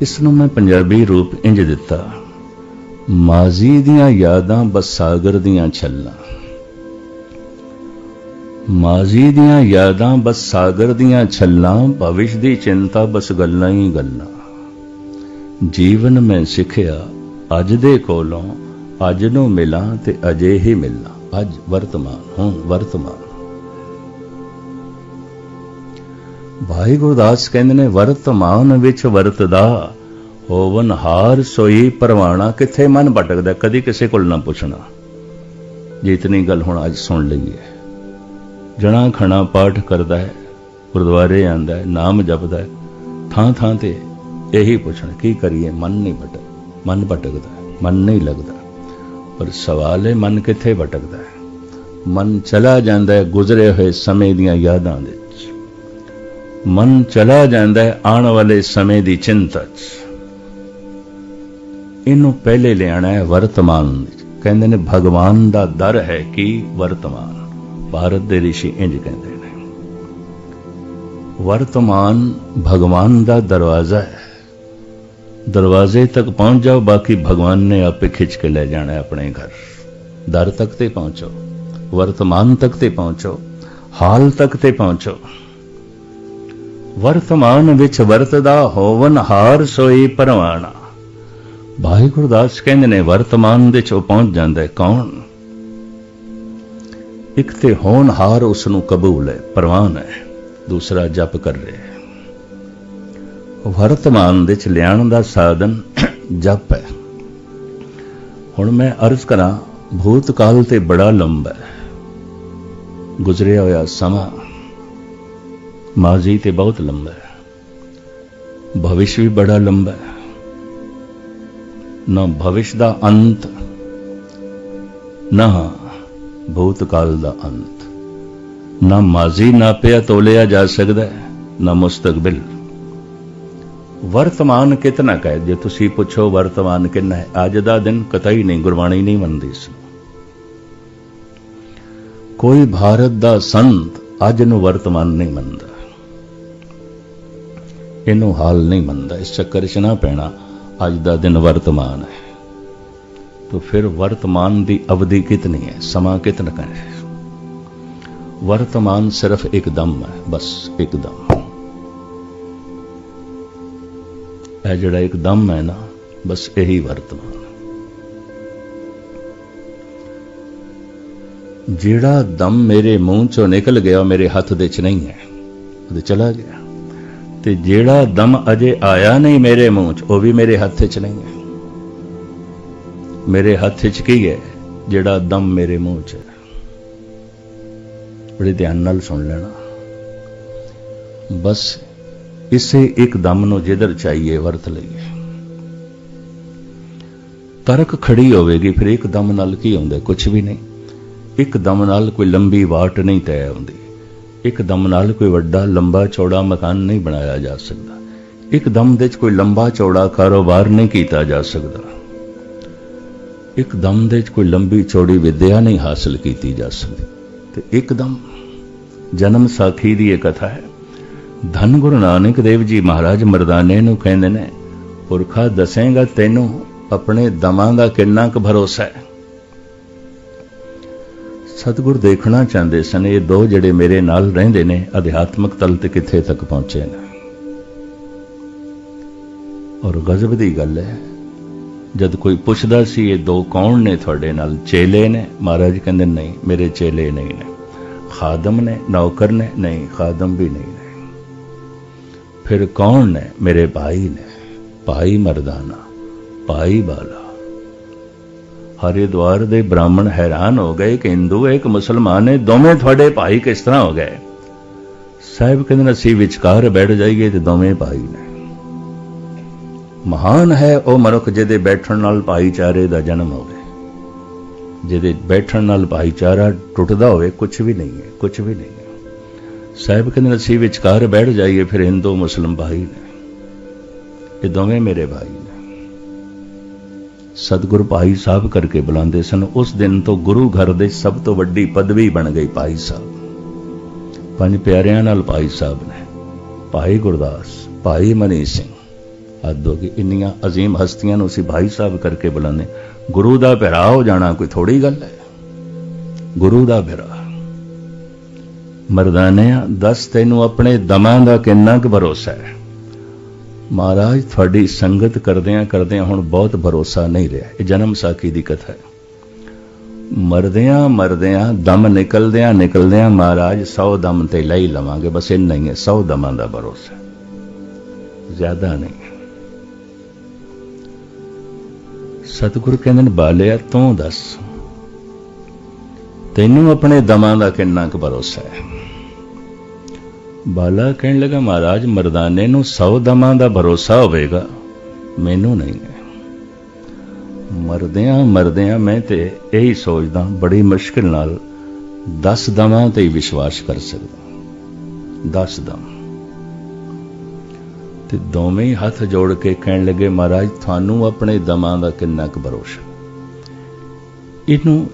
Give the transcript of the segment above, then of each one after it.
ਇਸ ਨੂੰ ਮੈਂ ਪੰਜਾਬੀ ਰੂਪ ਇੰਜ ਦਿੱਤਾ। ਮਾਜ਼ੀ ਦੀਆਂ ਯਾਦਾਂ ਬਸ ਸਾਗਰ ਦੀਆਂ ਛੱਲਾਂ। ਮਾਜ਼ੀ ਦੀਆਂ ਯਾਦਾਂ ਬਸ ਸਾਗਰ ਦੀਆਂ ਛੱਲਾਂ, ਭਵਿਸ਼ ਦੀ ਚਿੰਤਾ ਬਸ ਗੱਲਾਂ ਹੀ ਗੱਲਾਂ। ਜੀਵਨ ਮੈਂ ਸਿੱਖਿਆ ਅੱਜ ਦੇ ਕੋਲੋਂ, ਅੱਜ ਨੂੰ ਮਿਲਾਂ ਤੇ ਅਜੇ ਹੀ ਮਿਲਾਂ। ਅੱਜ ਵਰਤਮਾਨ, ਹੁਣ ਵਰਤਮਾਨ। ਭਾਈ ਗੁਰਦਾਸ ਕਹਿੰਦੇ ਨੇ ਵਰਤਮਾਨ ਵਿੱਚ ਵਰਤਦਾ, ਹੋਵਨ ਹਾਰ ਸੋਈ ਪਰਵਾਣਾ, ਕਿੱਥੇ ਮਨ ਭਟਕਦਾ, ਕਦੀ ਕਿਸੇ ਕੋਲ ਨਾ ਪੁੱਛਣਾ। ਜੇ ਇਤਨੀ ਗੱਲ ਹੁਣ ਅੱਜ ਸੁਣ ਲਈਏ, ਜਣਾ ਖਣਾ ਪਾਠ ਕਰਦਾ ਹੈ, ਗੁਰਦੁਆਰੇ ਆਂਦਾ ਹੈ, ਨਾਮ ਜਪਦਾ ਹੈ, ਥਾਂ ਥਾਂ ਤੇ ਇਹੀ ਪੁੱਛਣ, ਕੀ ਕਰੀਏ? ਮਨ ਨਹੀਂ ਭਟਕ ਮਨ ਭਟਕਦਾ, ਮਨ ਨਹੀਂ ਲੱਗਦਾ। ਪਰ ਸਵਾਲ ਹੈ ਮਨ ਕਿੱਥੇ ਭਟਕਦਾ ਹੈ? ਮਨ ਚਲਾ ਜਾਂਦਾ ਹੈ, ਗੁਜ਼ਰੇ ਹੋਏ ਸਮੇਂ ਦੀਆਂ ਯਾਦਾਂ ਦੇ ਮਨ ਚਲਾ ਜਾਂਦਾ ਹੈ ਆਉਣ ਵਾਲੇ ਸਮੇਂ ਦੀ ਚਿੰਤਾ 'ਚ। ਇਹਨੂੰ ਪਹਿਲੇ ਲਿਆਣਾ ਹੈ ਵਰਤਮਾਨ ਵਿੱਚ। ਕਹਿੰਦੇ ਨੇ, ਭਗਵਾਨ ਦਾ ਦਰ ਹੈ ਕਿ ਵਰਤਮਾਨ। ਭਾਰਤ ਦੇ ਰਿਸ਼ੀ ਇੰਜ ਕਹਿੰਦੇ ਨੇ। ਵਰਤਮਾਨ ਭਗਵਾਨ ਦਾ ਦਰਵਾਜ਼ਾ ਹੈ। ਦਰਵਾਜ਼ੇ ਤੱਕ ਪਹੁੰਚ ਜਾਓ, ਬਾਕੀ ਭਗਵਾਨ ਨੇ ਆਪੇ ਖਿੱਚ ਕੇ ਲੈ ਜਾਣਾ ਹੈ ਆਪਣੇ ਘਰ। ਦਰ ਤੱਕ ਤੇ ਪਹੁੰਚੋ। ਵਰਤਮਾਨ ਤੱਕ ਤੇ ਪਹੁੰਚੋ। ਹਾਲ ਤੱਕ ਤੇ ਪਹੁੰਚੋ। ਵਰਤਮਾਨ ਵਿੱਚ ਵਰਤਦਾ ਹੋਵਨ ਹਾਰ ਸੋਈ ਪਰਵਾਣਾ। ਭਾਈ ਗੁਰਦਾਸ ਕਹਿੰਦੇ ਨੇ, ਵਰਤਮਾਨ ਦੇ ਚ ਉਹ ਪਹੁੰਚ ਜਾਂਦਾ ਕੌਣ? ਇੱਕ ਤੇ ਹੋਣਹਾਰ ਉਸ ਨੂੰ ਕਬੂਲ ਹੈ, ਪ੍ਰਵਾਨ ਹੈ, ਦੂਸਰਾ ਜਪ ਕਰ ਰਿਹਾ ਹੈ। ਵਰਤਮਾਨ ਦੇ ਚ ਲਿਆਉਣ ਦਾ ਸਾਧਨ ਜਪ ਹੈ। ਹੁਣ ਮੈਂ ਅਰਜ਼ ਕਰਾਂ, ਭੂਤਕਾਲ ਤੇ ਬੜਾ ਲੰਬਾ ਹੈ। ਗੁਜ਼ਰਿਆ ਹੋਇਆ ਸਮਾਂ ਮਾਜ਼ੀ ਤੇ ਬਹੁਤ ਲੰਬਾ ਹੈ। ਭਵਿਸ਼ ਵੀ ਬੜਾ ਲੰਬਾ ਹੈ। ਨਾ ਭਵਿਸ਼ ਦਾ ਅੰਤ, ਨਾ ਭੂਤਕਾਲ ਦਾ ਅੰਤ। ਨਾ ਮਾਜ਼ੀ ਨਾਪਿਆ ਤੋਲਿਆ ਜਾ ਸਕਦਾ ਹੈ, ਨਾ ਮੁਸਤਕਬਲ। ਵਰਤਮਾਨ ਕਿਤਨਾ ਕਹੇ, ਜੇ ਤੁਸੀਂ ਪੁੱਛੋ ਵਰਤਮਾਨ ਕਿੰਨਾ ਹੈ। ਅੱਜ ਦਾ ਦਿਨ ਕਤਈ ਨਹੀਂ, ਗੁਰਬਾਣੀ ਨਹੀਂ ਮੰਨਦੀ ਇਸ ਕੋਈ ਭਾਰਤ ਦਾ ਸੰਤ ਅੱਜ ਨੂੰ ਵਰਤਮਾਨ ਨਹੀਂ ਮੰਨਦਾ। ਇਹਨੂੰ ਹਾਲ ਨਹੀਂ ਮੰਨਦਾ, ਇਸ ਚੱਕਰ 'ਚ ਨਾ ਪੈਣਾ, ਅੱਜ ਦਾ ਦਿਨ ਵਰਤਮਾਨ ਹੈ। ਤਾਂ ਫਿਰ ਵਰਤਮਾਨ ਦੀ ਅਵਧੀ ਕਿਤਨੀ ਹੈ? ਸਮਾਂ ਕਿਤਨਾ ਹੈ? ਵਰਤਮਾਨ ਸਿਰਫ ਇੱਕ ਦਮ ਹੈ, ਬਸ ਇੱਕਦਮ ਇਹ ਜਿਹੜਾ ਇੱਕ ਦਮ ਹੈ ਨਾ, ਬਸ ਇਹੀ ਵਰਤਮਾਨ ਜਿਹੜਾ ਦਮ ਮੇਰੇ ਮੂੰਹ ਚੋਂ ਨਿਕਲ ਗਿਆ ਮੇਰੇ ਹੱਥ ਦੇ ਚ ਨਹੀਂ ਹੈ ਉਹਦੇ ਚਲਾ ਗਿਆ। ਤੇ ਜਿਹੜਾ ਦਮ ਅਜੇ ਆਇਆ ਨਹੀਂ ਮੇਰੇ ਮੂੰਹ ਚ, ਉਹ ਵੀ ਮੇਰੇ ਹੱਥ 'ਚ ਨਹੀਂ ਹੈ। ਮੇਰੇ ਹੱਥ 'ਚ ਕੀ ਹੈ ਜਿਹੜਾ ਦਮ ਮੇਰੇ ਮੂੰਹ 'ਚ ਹੈ? ਬੜੇ ਧਿਆਨ ਨਾਲ ਸੁਣ ਲੈਣਾ। ਬਸ ਇਸੇ ਇੱਕ ਦਮ ਨੂੰ ਜਿੱਧਰ ਚਾਹੀਏ ਵਰਤ ਲਈਏ। ਤਰਕ ਖੜੀ ਹੋਵੇਗੀ, ਫਿਰ ਇੱਕ ਦਮ ਨਾਲ ਕੀ ਹੁੰਦਾ ਕੁਝ ਵੀ ਨਹੀਂ। ਇੱਕ ਦਮ ਨਾਲ ਕੋਈ ਲੰਬੀ ਵਾਟ ਨਹੀਂ ਤੈਅ ਹੁੰਦੀ। ਇੱਕ ਦਮ ਨਾਲ ਕੋਈ ਵੱਡਾ ਲੰਬਾ ਚੌੜਾ ਮਕਾਨ ਨਹੀਂ ਬਣਾਇਆ ਜਾ ਸਕਦਾ। ਇੱਕ ਦਮ ਦੇ ਵਿੱਚ ਕੋਈ ਲੰਬਾ ਚੌੜਾ ਕਾਰੋਬਾਰ ਨਹੀਂ ਕੀਤਾ ਜਾ ਸਕਦਾ। ਇੱਕ ਦਮ ਦੇ ਵਿੱਚ ਕੋਈ ਲੰਬੀ ਚੌੜੀ ਵਿਦਿਆ ਨਹੀਂ ਹਾਸਲ ਕੀਤੀ ਜਾ ਸਕਦੀ। ਤੇ ਇੱਕਦਮ ਜਨਮ ਸਾਖੀ ਦੀ ਇਹ ਕਥਾ ਹੈ। ਧੰਨ ਗੁਰੂ ਨਾਨਕ ਦੇਵ ਜੀ ਮਹਾਰਾਜ ਮਰਦਾਨੇ ਨੂੰ ਕਹਿੰਦੇ ਨੇ, ਪੁਰਖਾ ਦੱਸੇਗਾ ਤੈਨੂੰ ਆਪਣੇ ਦਮਾਂ ਦਾ ਕਿੰਨਾ ਕੁ ਭਰੋਸਾ ਹੈ। ਸਤਿਗੁਰ ਦੇਖਣਾ ਚਾਹੁੰਦੇ ਸਨ, ਇਹ ਦੋ ਜਿਹੜੇ ਮੇਰੇ ਨਾਲ ਰਹਿੰਦੇ ਨੇ, ਅਧਿਆਤਮਕ ਤਲ ਤੇ ਕਿੱਥੇ ਤੱਕ ਪਹੁੰਚੇ ਨੇ। ਔਰ ਗਜ਼ਬ ਦੀ ਗੱਲ ਹੈ, ਜਦ ਕੋਈ ਪੁੱਛਦਾ ਸੀ, ਇਹ ਦੋ ਕੌਣ ਨੇ ਤੁਹਾਡੇ ਨਾਲ? ਚੇਲੇ ਨੇ? ਮਹਾਰਾਜ ਕਹਿੰਦੇ, ਨਹੀਂ, ਮੇਰੇ ਚੇਲੇ ਨਹੀਂ ਨੇ। ਖਾਦਮ ਨੇ, ਨੌਕਰ ਨੇ, ਨਹੀਂ, ਖਾਦਮ ਵੀ ਨਹੀਂ ਨੇ। ਫਿਰ ਕੌਣ ਨੇ? ਮੇਰੇ ਭਾਈ ਨੇ। ਭਾਈ ਮਰਦਾਨਾ, ਭਾਈ ਬਾਲਾ। ਹਰਿਦੁਆਰ ਦੇ ਬ੍ਰਾਹਮਣ ਹੈਰਾਨ ਹੋ ਗਏ ਕਿ ਹਿੰਦੂ, ਇੱਕ ਮੁਸਲਮਾਨ ਨੇ ਦੋਵੇਂ ਤੁਹਾਡੇ ਭਾਈ ਕਿਸ ਤਰ੍ਹਾਂ ਹੋ ਗਏ? ਸਾਹਿਬ ਕਹਿੰਦੇ ਅਸੀਂ ਵਿਚਕਾਰ ਬੈਠ ਜਾਈਏ ਤੇ ਦੋਵੇਂ ਭਾਈ ਨੇ। ਮਹਾਨ ਹੈ ਉਹ ਮਨੁੱਖ ਜਿਹਦੇ ਬੈਠਣ ਨਾਲ ਭਾਈਚਾਰੇ ਦਾ ਜਨਮ ਹੋਵੇ। ਜਿਹਦੇ ਬੈਠਣ ਨਾਲ ਭਾਈਚਾਰਾ ਟੁੱਟਦਾ ਹੋਵੇ ਕੁਝ ਵੀ ਨਹੀਂ ਹੈ ਕੁਝ ਵੀ ਨਹੀਂ ਹੈ। ਸਾਹਿਬ ਕਹਿੰਦੇ ਅਸੀਂ ਵਿਚਕਾਰ ਬੈਠ ਜਾਈਏ, ਫਿਰ ਹਿੰਦੂ, ਮੁਸਲਮ ਭਾਈ ਨੇ। ਇਹ ਦੋਵੇਂ ਮੇਰੇ ਭਾਈ ਨੇ। ਸਤਿਗੁਰ ਭਾਈ ਸਾਹਿਬ ਕਰਕੇ ਬੁਲਾਉਂਦੇ ਸਨ। ਉਸ ਦਿਨ ਤੋਂ ਗੁਰੂ ਘਰ ਦੇ ਸਭ ਤੋਂ ਵੱਡੀ ਪਦਵੀ ਬਣ ਗਈ ਭਾਈ ਸਾਹਿਬ। ਪੰਜ ਪਿਆਰਿਆਂ ਨਾਲ ਭਾਈ ਸਾਹਿਬ ਨੇ, ਭਾਈ ਗੁਰਦਾਸ, ਭਾਈ ਮਨੀ ਸਿੰਘ ਹੱਦ ਹੋ ਗਈ ਇੰਨੀਆਂ ਅਜ਼ੀਮ ਹਸਤੀਆਂ ਨੂੰ ਅਸੀਂ ਭਾਈ ਸਾਹਿਬ ਕਰਕੇ ਬੁਲਾਉਂਦੇ। ਗੁਰੂ ਦਾ ਭਰਾ ਹੋ ਜਾਣਾ ਕੋਈ ਥੋੜੀ ਗੱਲ ਹੈ। ਗੁਰੂ ਦਾ ਭਰਾ ਮਰਦਾਨਿਆਂ, ਦੱਸ ਤੈਨੂੰ ਆਪਣੇ ਦਮਾਂ ਦਾ ਕਿੰਨਾ ਕੁ ਭਰੋਸਾ ਹੈ? ਮਹਾਰਾਜ, ਤੁਹਾਡੀ ਸੰਗਤ ਕਰਦਿਆਂ ਕਰਦਿਆਂ ਹੁਣ ਬਹੁਤ ਭਰੋਸਾ ਨਹੀਂ ਰਿਹਾ। ਇਹ ਜਨਮ ਸਾਖੀ ਦੀ ਕਥਾ ਹੈ। ਮਰਦਿਆਂ ਮਰਦਿਆਂ, ਦਮ ਨਿਕਲਦਿਆਂ ਨਿਕਲਦਿਆਂ ਮਹਾਰਾਜ 100 ਦਮ ਤੇ ਲਈ ਲਵਾਂਗੇ। ਬਸ ਇੰਨਾ ਹੀ ਹੈ 100 ਦਮਾਂ ਦਾ ਭਰੋਸਾ ਜ਼ਿਆਦਾ ਨਹੀਂ ਸਤਿਗੁਰ ਕਹਿੰਦੇ ਨੇ, ਬਾਲਿਆ, ਤੂੰ ਦੱਸ। ਤੈਨੂੰ ਆਪਣੇ ਦਮਾਂ ਦਾ ਕਿੰਨਾ ਕੁ ਭਰੋਸਾ ਹੈ? ਬਾਲਾ ਕਹਿਣ ਲੱਗਾ, ਮਹਾਰਾਜ, ਮਰਦਾਨੇ ਨੂੰ 100 ਦਮਾਂ ਦਾ ਭਰੋਸਾ ਹੋਵੇਗਾ। ਮੈਨੂੰ ਨਹੀਂ ਮਰਦਿਆਂ ਮਰਦਿਆਂ ਮੈਂ ਤੇ ਇਹੀ ਸੋਚਦਾ, ਬੜੀ ਮੁਸ਼ਕਿਲ ਨਾਲ 10 ਦਮਾਂ ਤੇ ਹੀ ਵਿਸ਼ਵਾਸ ਕਰ ਸਕਦਾ। 10 ਦਮ। ਤੇ ਦੋਵੇਂ ਹੱਥ ਜੋੜ ਕੇ ਕਹਿਣ ਲੱਗੇ, ਮਹਾਰਾਜ, ਤੁਹਾਨੂੰ ਆਪਣੇ ਦਮਾਂ ਦਾ ਕਿੰਨਾ ਕੁ ਭਰੋਸਾ? ਇਹਨੂੰ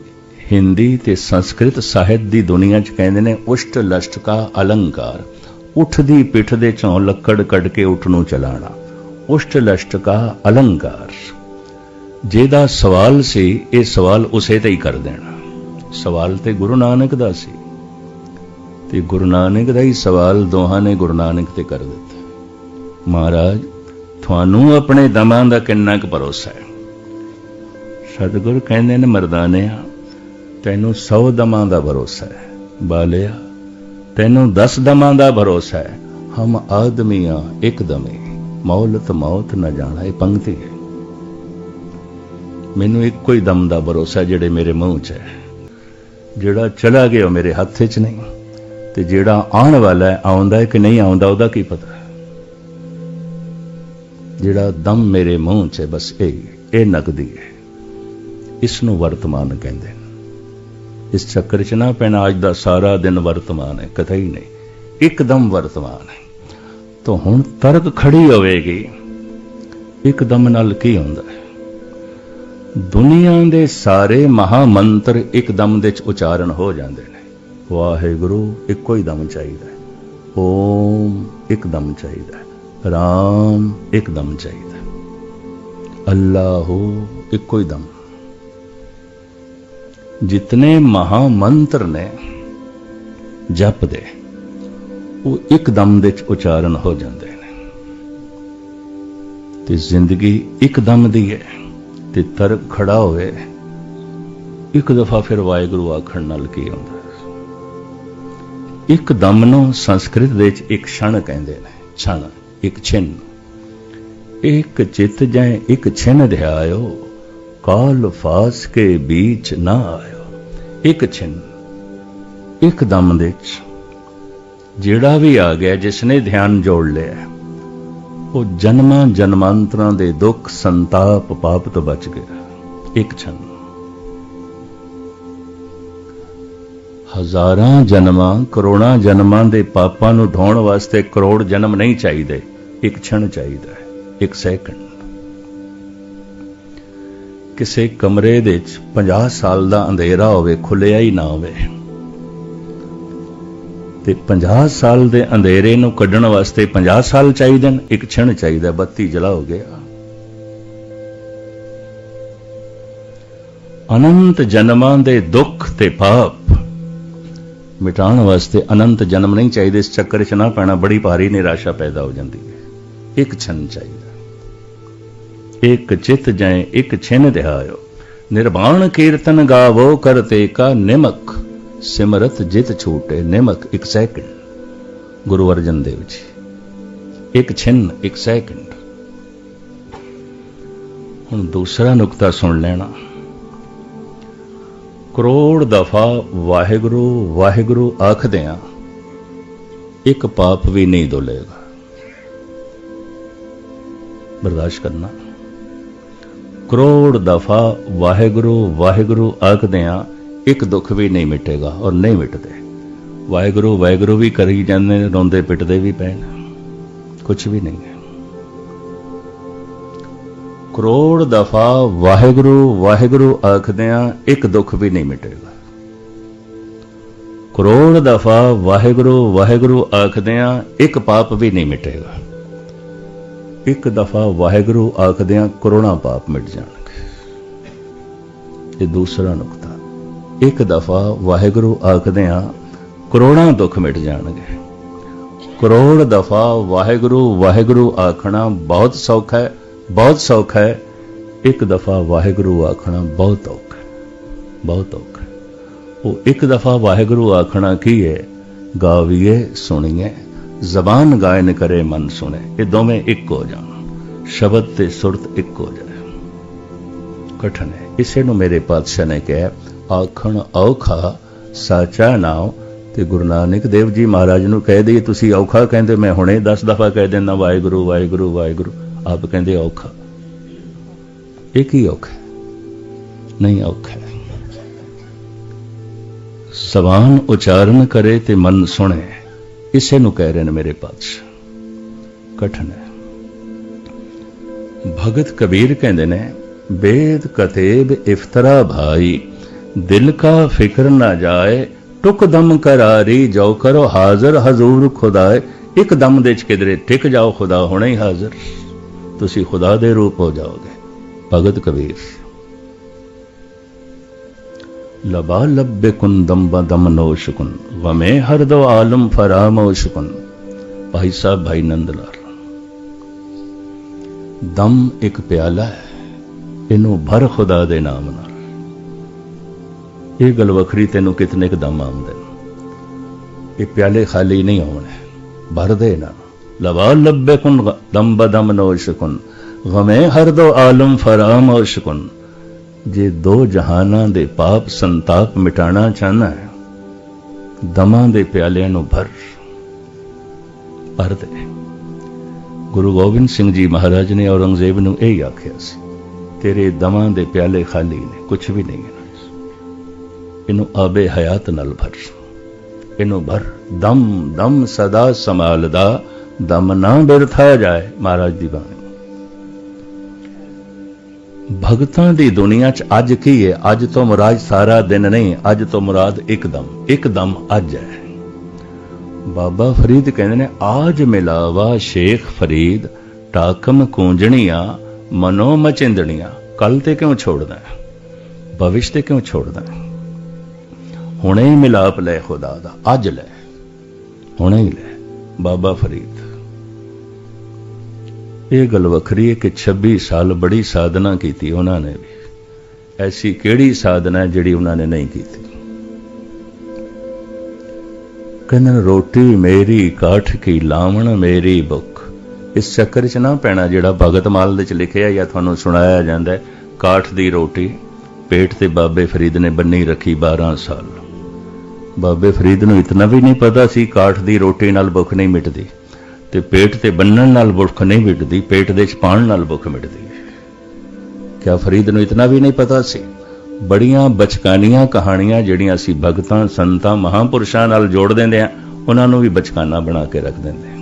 ਹਿੰਦੀ ਤੇ ਸੰਸਕ੍ਰਿਤ ਸਾਹਿਤ ਦੀ ਦੁਨੀਆ 'ਚ ਕਹਿੰਦੇ ਨੇ, ਉਸ਼ਟ ਲਸ਼ਟ ਕਾ ਅਲੰਕਾਰ। ਉਠਦੀ ਪਿੱਠ ਦੇ ਚੋਂ ਲੱਕੜ ਕੱਢ ਕੇ ਉਠ ਨੂੰ ਚਲਾਣਾ। ਉਸ਼ਟ ਲਸ਼ਟ ਕਾ ਅਲੰਕਾਰ। ਜਿਹਦਾ ਸਵਾਲ ਸੀ, ਇਹ ਸਵਾਲ ਉਸੇ ਤੇ ਹੀ ਕਰ ਦੇਣਾ। ਸਵਾਲ ਤੇ ਗੁਰੂ ਨਾਨਕ ਦਾ ਸੀ। ਤੇ ਗੁਰੂ ਨਾਨਕ ਦਾ ਹੀ ਸਵਾਲ ਦੋਹਾਂ ਨੇ ਗੁਰੂ ਨਾਨਕ ਤੇ ਕਰ ਦਿੱਤਾ। ਮਹਾਰਾਜ, ਤੁਹਾਨੂੰ ਆਪਣੇ ਦਮਾਂ ਦਾ ਕਿੰਨਾ ਕੁ ਭਰੋਸਾ ਹੈ? ਸਤਿਗੁਰ ਕਹਿੰਦੇ ਨੇ, ਮਰਦਾਨਿਆ, ਤੈਨੂੰ 100 ਦਮਾਂ ਦਾ ਭਰੋਸਾ ਹੈ। ਬਾਲਿਆ ਤੈਨੂੰ ਦਸ ਦਮਾਂ ਦਾ ਭਰੋਸਾ ਹੈ। ਹਮ ਆਦਮੀਆਂ ਇੱਕ ਦਮੇ। ਮੌਲਤ ਮੌਤ ਨਾ ਜਾਣਾ ਇਹ ਪੰਕਤੀ ਹੈ। ਮੈਨੂੰ ਇੱਕੋ ਹੀ ਦਮ ਦਾ ਭਰੋਸਾ ਹੈ ਜਿਹੜੇ ਮੇਰੇ ਮੂੰਹ 'ਚ ਹੈ। ਜਿਹੜਾ ਚਲਾ ਗਿਆ ਉਹ ਮੇਰੇ ਹੱਥ 'ਚ ਨਹੀਂ। ਤੇ ਜਿਹੜਾ ਆਉਣ ਵਾਲਾ ਹੈ, ਆਉਂਦਾ ਹੈ ਕਿ ਨਹੀਂ ਆਉਂਦਾ, ਉਹਦਾ ਕੀ ਪਤਾ ਜਿਹੜਾ ਦਮ ਮੇਰੇ ਮੂੰਹ 'ਚ ਹੈ, ਬਸ ਇਹ ਇਹ ਨਕਦੀ ਹੈ। ਇਸ ਨੂੰ ਵਰਤਮਾਨ ਕਹਿੰਦੇ ਨੇ ਇਸ ਚੱਕਰ 'ਚ ਨਾ ਪੈਣਾ, ਅੱਜ ਦਾ ਸਾਰਾ ਦਿਨ ਵਰਤਮਾਨ ਹੈ, ਕਥਾ ਹੀ ਨਹੀਂ, ਇੱਕਦਮ ਵਰਤਮਾਨ ਹੈ। ਤਾਂ ਹੁਣ ਤਰਕ ਖੜੀ ਹੋਵੇਗੀ, ਇੱਕਦਮ ਨਾਲ ਕੀ ਹੁੰਦਾ ਹੈ? ਦੁਨੀਆ ਦੇ ਸਾਰੇ ਮਹਾ ਮੰਤਰ ਇੱਕਦਮ ਦੇ ਚ ਉਚਾਰਨ ਹੋ ਜਾਂਦੇ ਨੇ। ਵਾਹਿਗੁਰੂ, ਇੱਕੋ ਹੀ ਦਮ ਚਾਹੀਦਾ ਹੈ। ਓਮ, ਇੱਕਦਮ ਚਾਹੀਦਾ ਹੈ। ਰਾਮ, ਇੱਕਦਮ ਚਾਹੀਦਾ ਹੈ। ਅੱਲਾਹੂ, ਇੱਕੋ ਹੀ ਦਮ। ਜਿਤਨੇ ਮਹਾ ਮੰਤਰ ਨੇ ਜਪਦੇ ਉਹ ਇੱਕ ਦਮ ਦੇ ਵਿੱਚ ਉਚਾਰਨ ਹੋ ਜਾਂਦੇ ਨੇ ਤੇ ਜ਼ਿੰਦਗੀ ਇੱਕ ਦਮ ਦੀ ਹੈ ਤੇ ਤਰਕ ਖੜਾ ਹੋਵੇ ਇੱਕ ਦਫਾ ਫਿਰ ਵਾਹਿਗੁਰੂ ਆਖਣ ਨਾਲ ਕੀ ਹੁੰਦਾ ਇੱਕ ਦਮ ਨੂੰ ਸੰਸਕ੍ਰਿਤ ਦੇ ਵਿੱਚ ਇੱਕ ਛਣ ਕਹਿੰਦੇ ਨੇ ਛਣ ਇੱਕ ਛਿਨ ਇੱਕ ਚਿੱਤ ਜੈ ਇੱਕ ਛਿੰਨ ਧਿਆਇਓ ਕਾਲ ਫਾਸ ਕੇ ਵਿੱਚ ਨਾ ਆਇਓ। ਇੱਕ ਛਿਨ, ਇੱਕ ਦਮ ਦੇ ਵਿੱਚ ਜਿਹੜਾ ਵੀ ਆ ਗਿਆ ਜਿਸ ਨੇ ਧਿਆਨ ਜੋੜ ਲਿਆ, ਉਹ ਜਨਮਾਂ ਜਨਮਾਂਤਰਾਂ ਦੇ ਦੁੱਖ ਸੰਤਾਪ ਪਾਪ ਤੋਂ ਬਚ ਗਿਆ। ਇੱਕ ਛਨ। ਹਜ਼ਾਰਾਂ ਜਨਮਾਂ, ਕਰੋੜਾਂ ਜਨਮਾਂ ਦੇ ਪਾਪਾਂ ਨੂੰ ਢਾਉਣ ਵਾਸਤੇ ਕਰੋੜ ਜਨਮ ਨਹੀਂ ਚਾਹੀਦੇ। ਇੱਕ ਛਣ ਚਾਹੀਦਾ ਹੈ, ਇੱਕ ਸੈਕਿੰਡ। ਕਿਸੇ ਕਮਰੇ ਦੇ ਵਿੱਚ 50 ਸਾਲ ਦਾ ਅੰਧੇਰਾ ਹੋਵੇ ਖੁੱਲਿਆ ਹੀ ਨਾ ਹੋਵੇ। ਤੇ 50 ਸਾਲ ਦੇ ਅੰਧੇਰੇ ਨੂੰ ਕੱਢਣ ਵਾਸਤੇ 50 ਸਾਲ ਚਾਹੀਦੇ ਨੇ, ਇੱਕ ਛਣ ਚਾਹੀਦਾ, ਬੱਤੀ ਜਲਾ ਹੋ ਗਿਆ। ਅਨੰਤ ਜਨਮਾਂ ਦੇ ਦੁੱਖ ਤੇ ਪਾਪ ਮਿਟਾਉਣ ਵਾਸਤੇ ਅਨੰਤ ਜਨਮ ਨਹੀਂ ਚਾਹੀਦੇ, ਇਸ ਚੱਕਰ 'ਚ ਨਾ ਪੈਣਾ, ਬੜੀ ਭਾਰੀ ਨਿਰਾਸ਼ਾ ਪੈਦਾ ਹੋ ਜਾਂਦੀ ਹੈ। ਇੱਕ ਛਣ ਚਾਹੀਦਾ। ਇੱਕ ਚਿਤ ਜੈ ਇੱਕ ਛਿਨ ਧਿਆਇਓ ਨਿਰਵਾਣ ਕੀਰਤਨ ਗਾਵੋ ਕਰਤੇ ਕਾ ਨਿਮਕ, ਸਿਮਰਤ ਜਿਤ ਛੂਟੇ ਨਿਮਕ ਇੱਕ ਸੈਕਿੰਡ। ਗੁਰੂ ਅਰਜਨ ਦੇਵ ਜੀ, ਇੱਕ ਛਿਨ, ਇੱਕ ਸੈਕਿੰਡ। ਹੁਣ ਦੂਸਰਾ ਨੁਕਤਾ ਸੁਣ ਲੈਣਾ। ਕਰੋੜ ਦਫਾ ਵਾਹਿਗੁਰੂ ਵਾਹਿਗੁਰੂ ਆਖਦੇ ਆ, ਇੱਕ ਪਾਪ ਵੀ ਨਹੀਂ ਡੋਲੇਗਾ ਬਰਦਾਸ਼ਤ ਕਰਨਾ। ਕਰੋੜ ਦਫਾ ਵਾਹਿਗੁਰੂ ਵਾਹਿਗੁਰੂ ਆਖਦੇ ਆ ਇੱਕ ਦੁੱਖ ਵੀ ਨਹੀਂ ਮਿਟੇਗਾ ਔਰ ਨਹੀਂ ਮਿਟਦੇ। ਵਾਹਿਗੁਰੂ ਵਾਹਿਗੁਰੂ ਵੀ ਕਰੀ ਜਾਂਦੇ ਨੇ, ਰੋਂਦੇ ਪਿੱਟਦੇ ਵੀ ਪੈਣ ਨੇ। ਕੁਝ ਵੀ ਨਹੀਂ ਹੈ। ਕਰੋੜ ਦਫਾ ਵਾਹਿਗੁਰੂ ਵਾਹਿਗੁਰੂ ਆਖਦੇ ਆ ਇੱਕ ਦੁੱਖ ਵੀ ਨਹੀਂ ਮਿਟੇਗਾ। ਕਰੋੜ ਦਫਾ ਵਾਹਿਗੁਰੂ ਵਾਹਿਗੁਰੂ ਆਖਦੇ ਆ ਇੱਕ ਪਾਪ ਵੀ ਨਹੀਂ ਮਿਟੇਗਾ। ਇੱਕ ਦਫਾ ਵਾਹਿਗੁਰੂ ਆਖਦਿਆਂ ਕਰੋਨਾ ਪਾਪ ਮਿਟ ਜਾਣਗੇ। ਇਹ ਦੂਸਰਾ ਨੁਕਤਾ, ਇੱਕ ਦਫਾ ਵਾਹਿਗੁਰੂ ਆਖਦਿਆਂ ਕਰੋੜਾਂ ਦੁੱਖ ਮਿਟ ਜਾਣਗੇ। ਕਰੋੜ ਦਫਾ ਵਾਹਿਗੁਰੂ ਵਾਹਿਗੁਰੂ ਆਖਣਾ ਬਹੁਤ ਸੌਖਾ ਹੈ, ਬਹੁਤ ਸੌਖਾ ਹੈ। ਇੱਕ ਦਫਾ ਵਾਹਿਗੁਰੂ ਆਖਣਾ ਬਹੁਤ ਔਖਾ ਬਹੁਤ ਔਖਾ ਉਹ ਇੱਕ ਦਫਾ ਵਾਹਿਗੁਰੂ ਆਖਣਾ ਕੀ ਹੈ? ਗਾਵੀਏ, ਸੁਣੀਏ। ਜ਼ਬਾਨ ਗਾਇਨ ਕਰੇ ਮਨ ਸੁਣੇ, ਇਹ ਦੋਵੇਂ ਇੱਕ ਹੋ ਜਾਣ। ਸ਼ਬਦ ਤੇ ਸੁਰਤ ਇੱਕ ਹੋ ਜਾਏ। ਕਠਨ ਹੈ ਇਸੇ ਨੂੰ ਮੇਰੇ ਪਾਤਸ਼ਾਹ ਨੇ ਕਿਹਾ, ਆਖਣ ਔਖਾ, ਸਾਚਾ ਨਾਮ ਤੇ ਗੁਰੂ ਨਾਨਕ ਦੇਵ ਜੀ ਮਹਾਰਾਜ ਨੂੰ ਕਹਿ ਦੇ ਤੁਸੀਂ ਔਖਾ ਕਹਿੰਦੇ, ਮੈਂ ਹੁਣੇ 10 ਦਫਾ ਕਹਿ ਦਿੰਦਾ, ਵਾਹਿਗੁਰੂ ਵਾਹਿਗੁਰੂ ਵਾਹਿਗੁਰੂ, ਆਪ ਕਹਿੰਦੇ ਔਖਾ। ਇਹ ਕੀ ਔਖਾ ਨਹੀਂ ਔਖਾ ਹੈ। ਜ਼ਬਾਨ ਉਚਾਰਨ ਕਰੇ ਤੇ ਮਨ ਸੁਣੇ। ਇਸੇ ਨੂੰ ਕਹਿ ਰਹੇ ਨੇ ਮੇਰੇ ਪਾਤਸ਼ਾਹ। ਕਠਨ ਹੈ। ਭਗਤ ਕਬੀਰ ਕਹਿੰਦੇ ਨੇ ਬੇਦ ਕਤੇਬ ਇਫਤਰਾ ਭਾਈ, ਦਿਲ ਕਾ ਫਿਕਰ ਨਾ ਜਾਏ, ਟੁਕ ਦਮ ਕਰਾਰੀ ਜੋ ਕਰੋ ਹਾਜ਼ਰ, ਹਜ਼ੂਰ ਖੁਦਾਏ, ਇੱਕ ਦਮ ਦੇ ਚ ਕਿਧਰੇ ਟਿਕ ਜਾਓ, ਖੁਦਾ ਹੋਣਾ ਹੀ ਹਾਜ਼ਰ। ਤੁਸੀਂ ਖੁਦਾ ਦੇ ਰੂਪ ਹੋ ਜਾਓਗੇ, ਭਗਤ ਕਬੀਰ। ਲਬਾ ਲੱਬੇ ਕੁਨ ਦਮ ਬਦਮ ਨੋਸ਼ਕੁਨ ਵਮੇ ਹਰ ਦੋ ਆਲਮ ਫਰਾਮੋਸ਼ਕੁਨ ਭਾਈ ਸਾਹਿਬ ਭਾਈ ਨੰਦ ਲਾਲ ਦਮ ਇੱਕ ਪਿਆਲਾ ਹੈ ਇਹਨੂੰ ਭਰ ਖੁਦਾ ਦੇ ਨਾਮ ਨਾਲ ਇਹ ਗੱਲ ਵੱਖਰੀ ਤੈਨੂੰ ਕਿਤਨੇ ਕੁ ਦਮ ਆਉਂਦੇ ਨੇ ਇਹ ਪਿਆਲੇ ਖਾਲੀ ਨਹੀਂ ਹੋਣੇ ਭਰ ਦੇ ਨਾ ਲਵਾ ਲੱਬੇ ਕੁਨ ਦਮ ਬਦਮ ਨੋਸ਼ਕੁਨ ਗਮੇ ਹਰ ਦੋ ਆਲਮ ਫਰਾਮੋਸ਼ਕੁਨ ਜੇ ਦੋ ਜਹਾਨਾਂ ਦੇ ਪਾਪ ਸੰਤਾਪ ਮਿਟਾਣਾ ਚਾਹਨਾ ਹੈ, ਦਮਾਂ ਦੇ ਪਿਆਲਿਆਂ ਨੂੰ ਭਰ। ਭਰ ਦੇ ਗੁਰੂ ਗੋਬਿੰਦ ਸਿੰਘ ਜੀ ਮਹਾਰਾਜ ਨੇ ਔਰੰਗਜ਼ੇਬ ਨੂੰ ਇਹ ਆਖਿਆ ਸੀ, ਤੇਰੇ ਦਮਾਂ ਦੇ ਪਿਆਲੇ ਖਾਲੀ ਨੇ ਕੁਝ ਵੀ ਨਹੀਂ ਹੈ। ਇਹਨੂੰ ਆਬੇ ਹਯਾਤ ਨਾਲ ਭਰ। ਇਹਨੂੰ ਭਰ। ਦਮ ਦਮ ਸਦਾ ਸੰਭਾਲਦਾ, ਦਮ ਨਾ ਬਿਰਥਾ ਜਾਏ, ਮਹਾਰਾਜ ਦੀ ਬਾਣੀ। ਭਗਤਾਂ ਦੀ ਦੁਨੀਆ 'ਚ ਅੱਜ ਕੀ ਹੈ ਅੱਜ ਤੋਂ ਮੁਰਾਦ ਸਾਰਾ ਦਿਨ ਨਹੀਂ, ਅੱਜ ਤੋਂ ਮੁਰਾਦ ਇੱਕਦਮ। ਇੱਕਦਮ ਅੱਜ ਹੈ। ਬਾਬਾ ਫਰੀਦ ਕਹਿੰਦੇ ਨੇ, ਆਜ ਮਿਲਾਵਾ ਸ਼ੇਖ ਫਰੀਦ, ਟਾਕਮ ਕੂੰਜਣੀਆਂ, ਮਨੋ ਮਚਿੰਦਣੀਆਂ। ਕੱਲ ਤੇ ਕਿਉਂ ਛੋੜਦਾ ਹੈ? ਭਵਿਸ਼ ਤੇ ਕਿਉਂ ਛੋੜਦਾ ਹੁਣੇ ਹੀ ਮਿਲਾਪ ਲੈ ਖੁਦਾ ਦਾ, ਅੱਜ ਲੈ। ਹੁਣੇ ਹੀ ਲੈ, ਬਾਬਾ ਫਰੀਦ। ਇਹ ਗੱਲ ਵੱਖਰੀ ਹੈ ਕਿ 26 ਸਾਲ ਬੜੀ ਸਾਧਨਾ ਕੀਤੀ ਉਹਨਾਂ ਨੇ ਵੀ। ਐਸੀ ਕਿਹੜੀ ਸਾਧਨਾ ਹੈ ਜਿਹੜੀ ਉਹਨਾਂ ਨੇ ਨਹੀਂ ਕੀਤੀ? ਕਹਿੰਦੇ ਰੋਟੀ ਮੇਰੀ, ਕਾਠ ਕੀ ਲਾਵਣ ਮੇਰੀ ਬੁੱਖ ਇਸ ਚੱਕਰ 'ਚ ਨਾ ਪੈਣਾ ਜਿਹੜਾ ਭਗਤ ਮਾਲ ਦੇ 'ਚ ਲਿਖਿਆ ਜਾਂ ਤੁਹਾਨੂੰ ਸੁਣਾਇਆ ਜਾਂਦਾ ਕਾਠ ਦੀ ਰੋਟੀ ਪੇਟ ਤੇ ਬਾਬੇ ਫਰੀਦ ਨੇ ਬੰਨੀ ਰੱਖੀ 12 ਸਾਲ। ਬਾਬੇ ਫਰੀਦ ਨੂੰ ਇਤਨਾ ਵੀ ਨਹੀਂ ਪਤਾ ਸੀ ਕਾਠ ਦੀ ਰੋਟੀ ਨਾਲ ਭੁੱਖ ਨਹੀਂ ਮਿਟਦੀ। ਤੇ ਪੇਟ ਤੇ ਬੰਨਣ ਨਾਲ ਭੁੱਖ ਨਹੀਂ ਮਿਟਦੀ, ਪੇਟ ਦੇ ਚ ਪਾਣ ਨਾਲ ਭੁੱਖ ਮਿਟਦੀ ਹੈ। ਕਿਆ ਫਰੀਦ ਨੂੰ ਇਤਨਾ ਵੀ ਨਹੀਂ ਪਤਾ ਸੀ? ਬੜੀਆਂ ਬਚਕਾਨੀਆਂ ਕਹਾਣੀਆਂ ਜਿਹੜੀਆਂ ਅਸੀਂ ਭਗਤਾਂ, ਸੰਤਾਂ, ਮਹਾਪੁਰਸ਼ਾਂ ਨਾਲ ਜੋੜ ਦਿੰਦੇ ਆ ਉਹਨਾਂ ਨੂੰ ਵੀ ਬਚਕਾਨਾ ਬਣਾ ਕੇ ਰੱਖ ਦਿੰਦੇ ਆ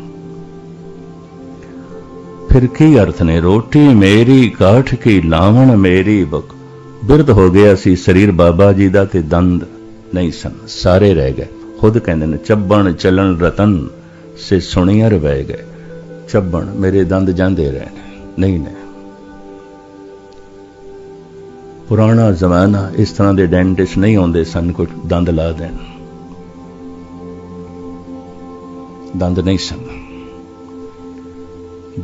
ਫਿਰ ਕੀ ਅਰਥ ਨੇ? ਰੋਟੀ ਮੇਰੀ, ਕਾਠ ਕੀ ਲਾਵਣ ਮੇਰੀ ਬੁੱਕ ਬਿਰਧ ਹੋ ਗਿਆ ਸੀ ਸਰੀਰ ਬਾਬਾ ਜੀ ਦਾ ਤੇ ਦੰਦ ਨਹੀਂ ਸਨ, ਸਾਰੇ ਰਹਿ ਗਏ। ਖੁਦ ਕਹਿੰਦੇ ਨੇ, ਚੱਬਣ ਚੱਲਣ ਰਤਨ। ਸੇ ਸੁਣੀਆਂ ਵਹਿ ਗਏ। ਚੱਬਣ ਮੇਰੇ ਦੰਦ ਜਾਂਦੇ ਰਹੇ ਨਹੀਂ ਨੇ ਪੁਰਾਣਾ ਜ਼ਮਾਨਾ ਇਸ ਤਰ੍ਹਾਂ ਦੇ ਡੈਂਟਿਸਟ ਨਹੀਂ ਆਉਂਦੇ ਸਨ, ਕੋਈ ਦੰਦ ਲਾ ਦੇਣ। ਦੰਦ ਨਹੀਂ ਸਨ।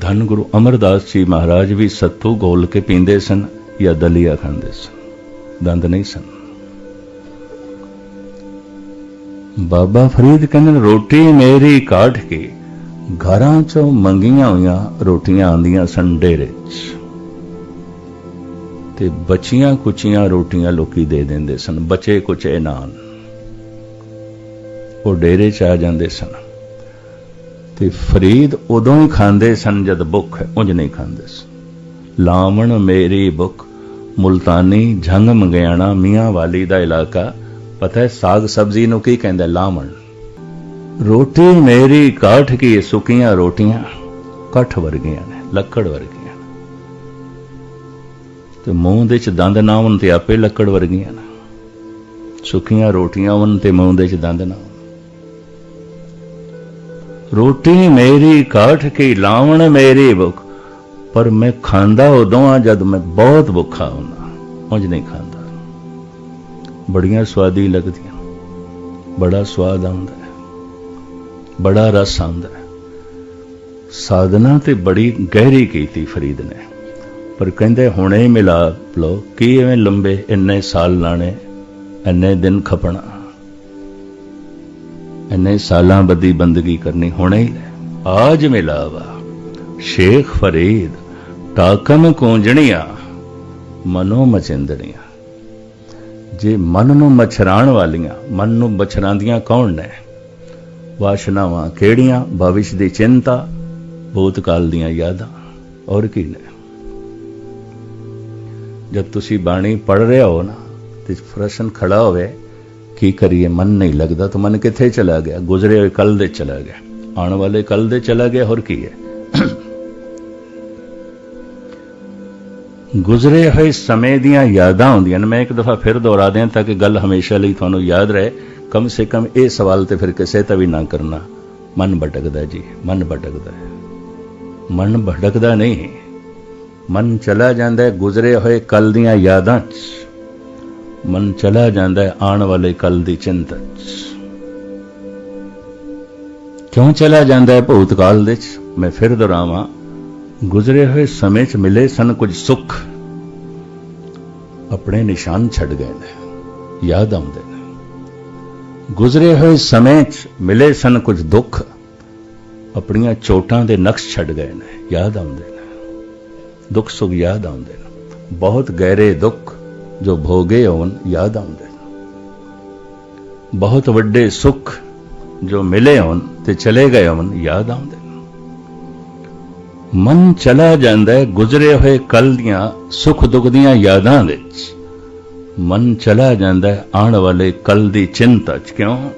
ਧੰਨ ਗੁਰੂ ਅਮਰਦਾਸ ਜੀ ਮਹਾਰਾਜ ਵੀ ਸੱਤੂ ਗੋਲ ਕੇ ਪੀਂਦੇ ਸਨ ਜਾਂ ਦਲੀਆ ਖਾਂਦੇ ਸਨ। ਦੰਦ ਨਹੀਂ ਸਨ। ਬਾਬਾ ਫਰੀਦ ਕਹਿੰਦੇ ਰੋਟੀ ਮੇਰੀ ਕਾਠ ਕੇ ਘਰਾਂ ਚੋਂ ਮੰਗੀਆਂ ਹੋਈਆਂ ਰੋਟੀਆਂ ਆਂਦੀਆਂ ਸਨ ਡੇਰੇ ਤੇ ਬਚੀਆਂ ਕੁਚੀਆਂ ਰੋਟੀਆਂ ਲੋਕੀ ਦੇ ਦਿੰਦੇ ਸਨ, ਬਚੇ ਕੁਚੇ ਨਾਨ। ਉਹ ਡੇਰੇ 'ਚ ਆ ਜਾਂਦੇ ਸਨ। ਤੇ ਫਰੀਦ ਉਦੋਂ ਹੀ ਖਾਂਦੇ ਸਨ ਜਦ ਭੁੱਖ ਹੈ, ਉਂਝ ਨਹੀਂ ਖਾਂਦੇ ਸਨ। ਲਾਵਣ ਮੇਰੀ ਭੁੱਖ, ਮੁਲਤਾਨੀ ਝੰਗ ਮੰਗਿਆਣਾ, ਮੀਆਂ ਵਾਲੀ ਦਾ ਇਲਾਕਾ ਪਤਾ ਹੈ, ਸਾਗ ਸਬਜ਼ੀ ਨੂੰ ਕੀ ਕਹਿੰਦਾ ਲਾਵਣ ਰੋਟੀ ਮੇਰੀ ਕਾਠ ਕੀ ਸੁੱਕੀਆਂ ਰੋਟੀਆਂ ਕਾਠ ਵਰਗੀਆਂ ਨੇ, ਲੱਕੜ ਵਰਗੀਆਂ ਤੇ ਮੂੰਹ ਦੇ ਚ ਦੰਦ ਨਾ ਹੋਣ ਤੇ ਆਪੇ ਲੱਕੜ ਵਰਗੀਆਂ ਨੇ। ਸੁੱਕੀਆਂ ਰੋਟੀਆਂ ਹੋਣ ਤੇ ਮੂੰਹ ਦੇ ਚ ਦੰਦ ਨਾ ਹੋਣ। ਰੋਟੀ ਮੇਰੀ ਕਾਠ ਕੀ ਲਾਵਣ ਮੇਰੀ ਭੁੱਖ। ਪਰ ਮੈਂ ਖਾਂਦਾ ਉਦੋਂ ਆ ਜਦ ਮੈਂ ਬਹੁਤ ਭੁੱਖਾ ਹੁੰਦਾ, ਉਂਝ ਨਹੀਂ ਖਾਂਦਾ। ਬੜੀਆਂ ਸਵਾਦੀ ਲੱਗਦੀਆਂ। ਬੜਾ ਸਵਾਦ ਆਉਂਦਾ ਹੈ। ਬੜਾ ਰਸ ਆਉਂਦਾ ਹੈ। ਸਾਧਨਾ ਤੇ ਬੜੀ ਗਹਿਰੀ ਕੀਤੀ ਫਰੀਦ ਨੇ। ਪਰ ਕਹਿੰਦੇ, ਹੁਣੇ ਮਿਲਾਪ ਲੋ ਕੀ ਐਵੇਂ ਲੰਬੇ ਇੰਨੇ ਸਾਲ ਲਾਣੇ, ਇੰਨੇ ਦਿਨ ਖਪਣਾ। ਇੰਨੇ ਸਾਲਾਂ ਬੱਦੀ ਬੰਦਗੀ ਕਰਨੀ ਹੁਣੇ ਹੀ ਲੈ। ਆਜ ਮਿਲਾਵਾ ਸ਼ੇਖ ਫਰੀਦ, ਤਾਕਨ ਕੋਂਜਣੀਆਂ, ਮਨੋ ਮਚਿੰਦਣੀਆਂ ਜੇ ਮਨ ਨੂੰ ਮਛਰਾਣ ਵਾਲੀਆਂ, ਮਨ ਨੂੰ ਮਛਰਾਂਦੀਆਂ ਕੌਣ ਨੇ? ਵਾਸ਼ਨਾਵਾਂ ਕਿਹੜੀਆਂ? ਭਵਿਸ਼ ਦੀ ਚਿੰਤਾ, ਭੂਤਕਾਲ ਦੀਆਂ ਯਾਦਾਂ, ਔਰ ਕੀ ਨੇ? ਜਦ ਤੁਸੀਂ ਬਾਣੀ ਪੜ ਰਹੇ ਹੋ ਨਾ, ਤੇ ਪ੍ਰਸ਼ਨ ਖੜਾ ਹੋਵੇ, ਕੀ ਕਰੀਏ, ਮਨ ਨਹੀਂ ਲੱਗਦਾ, ਤਾਂ ਮਨ ਕਿੱਥੇ ਚਲਾ ਗਿਆ? ਗੁਜ਼ਰੇ ਹੋਏ ਕੱਲ ਦੇ ਚਲਾ ਗਿਆ। ਆਉਣ ਵਾਲੇ ਕੱਲ ਦੇ ਚਲਾ ਗਿਆ, ਹੋਰ ਕੀ ਹੈ? ਗੁਜ਼ਰੇ ਹੋਏ ਸਮੇਂ ਦੀਆਂ ਯਾਦਾਂ ਹੁੰਦੀਆਂ ਨੇ। ਮੈਂ ਇੱਕ ਦਫਾ ਫਿਰ ਦੁਹਰਾ ਦਿਆਂ ਤਾਂ ਕਿ ਗੱਲ ਹਮੇਸ਼ਾ ਲਈ ਤੁਹਾਨੂੰ ਯਾਦ ਰਹੇ। ਕਮ ਸੇ ਕਮ ਇਹ ਸਵਾਲ ਤੇ ਫਿਰ ਕਿਸੇ ਤਾਂ ਵੀ ਨਾ ਕਰਨਾ। ਮਨ ਭਟਕਦਾ ਜੀ, ਮਨ ਭਟਕਦਾ ਹੈ। ਮਨ ਭਟਕਦਾ ਨਹੀਂ। ਮਨ ਚਲਾ ਜਾਂਦਾ ਹੈ ਗੁਜ਼ਰੇ ਹੋਏ ਕੱਲ ਦੀਆਂ ਯਾਦਾਂ 'ਚ। ਮਨ ਚਲਾ ਜਾਂਦਾ ਹੈ ਆਉਣ ਵਾਲੇ ਕੱਲ ਦੀ ਚਿੰਤਾ 'ਚ। ਕਿਉਂ ਚਲਾ ਜਾਂਦਾ ਹੈ ਭੂਤਕਾਲ ਦੇ 'ਚ? ਮੈਂ ਫਿਰ ਦੁਹਰਾਵਾਂ। ਗੁਜ਼ਰੇ ਹੋਏ ਸਮੇਂ 'ਚ ਮਿਲੇ ਸਨ ਕੁਝ ਸੁੱਖ। ਆਪਣੇ ਨਿਸ਼ਾਨ ਛੱਡ ਗਏ ਨੇ, ਯਾਦ ਆਉਂਦੇ ਨੇ। ਗੁਜ਼ਰੇ ਹੋਏ ਸਮੇਂ 'ਚ ਮਿਲੇ ਸਨ ਕੁਝ ਦੁੱਖ। ਆਪਣੀਆਂ ਚੋਟਾਂ ਦੇ ਨਕਸ਼ ਛੱਡ ਗਏ ਨੇ, ਯਾਦ ਆਉਂਦੇ ਨੇ। ਦੁੱਖ ਸੁਖ ਯਾਦ ਆਉਂਦੇ ਨੇ। ਬਹੁਤ ਗਹਿਰੇ ਦੁੱਖ ਜੋ ਭੋਗੇ ਹੋਣ, ਯਾਦ ਆਉਂਦੇ ਨੇ। ਬਹੁਤ ਵੱਡੇ ਸੁੱਖ ਜੋ ਮਿਲੇ ਹੋਣ ਤੇ ਚਲੇ ਗਏ ਹੋਣ, ਯਾਦ ਆਉਂਦੇ ਨੇ। ਮਨ ਚਲਾ ਜਾਂਦਾ ਹੈ ਗੁਜ਼ਰੇ ਹੋਏ ਕੱਲ ਦੀਆਂ ਸੁੱਖ ਦੁੱਖ ਦੀਆਂ ਯਾਦਾਂ ਵਿੱਚ। ਮਨ ਚਲਾ ਜਾਂਦਾ ਹੈ ਆਉਣ ਵਾਲੇ ਕੱਲ ਦੀ ਚਿੰਤਾ 'ਚ। ਕਿਉਂ?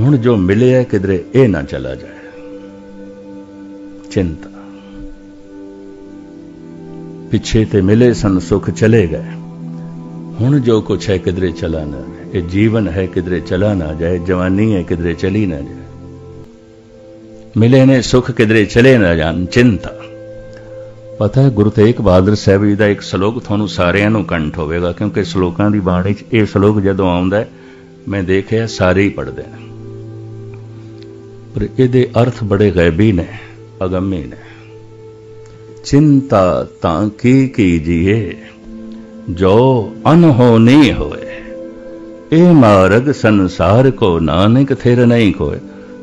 ਹੁਣ ਜੋ ਮਿਲਿਆ ਕਿਧਰੇ ਇਹ ਨਾ ਚਲਾ ਜਾਏ। ਚਿੰਤਾ। ਪਿੱਛੇ ਤੇ ਮਿਲੇ ਸਨ ਸੁੱਖ ਚਲੇ ਗਏ। ਹੁਣ ਜੋ ਕੁਛ ਹੈ ਕਿਧਰੇ ਚਲਾ ਨਾ ਜਾਏ। ਇਹ ਜੀਵਨ ਹੈ ਕਿਧਰੇ ਚਲਾ ਨਾ ਜਾਏ। ਜਵਾਨੀ ਹੈ ਕਿਧਰੇ ਚਲੀ ਨਾ ਜਾਏ। ਮਿਲੇ ਨੇ ਸੁਖ ਕਿਧਰੇ ਚਲੇ ਨਾ ਜਾਣ ਚਿੰਤਾ ਪਤਾ ਹੈ ਗੁਰੂ ਤੇਗ ਬਹਾਦਰ ਸਾਹਿਬ ਜੀ ਦਾ ਇੱਕ ਸ਼ਲੋਕ ਤੁਹਾਨੂੰ ਸਾਰਿਆਂ ਨੂੰ ਕੰਠ ਹੋਵੇਗਾ ਕਿਉਂਕਿ ਸ਼ਲੋਕਾਂ ਦੀ ਬਾਣੀ 'ਚ ਇਹ ਸ਼ਲੋਕ ਜਦੋਂ ਆਉਂਦਾ ਮੈਂ ਦੇਖਿਆ ਸਾਰੇ ਹੀ ਪੜਦੇ ਨੇ ਪਰ ਇਹਦੇ ਅਰਥ ਬੜੇ ਗੈਬੀ ਨੇ ਅਗੰਮੀ ਨੇ ਚਿੰਤਾ ਤਾਂ ਕੀ ਕੀਜੀਏ ਜੋ ਅਨਹੋਨੀ ਹੋਏ ਇਹ ਮਾਰਗ ਸੰਸਾਰ ਕੋ ਨਾਨਕ ਥਿਰ ਨਹੀਂ ਕੋਏ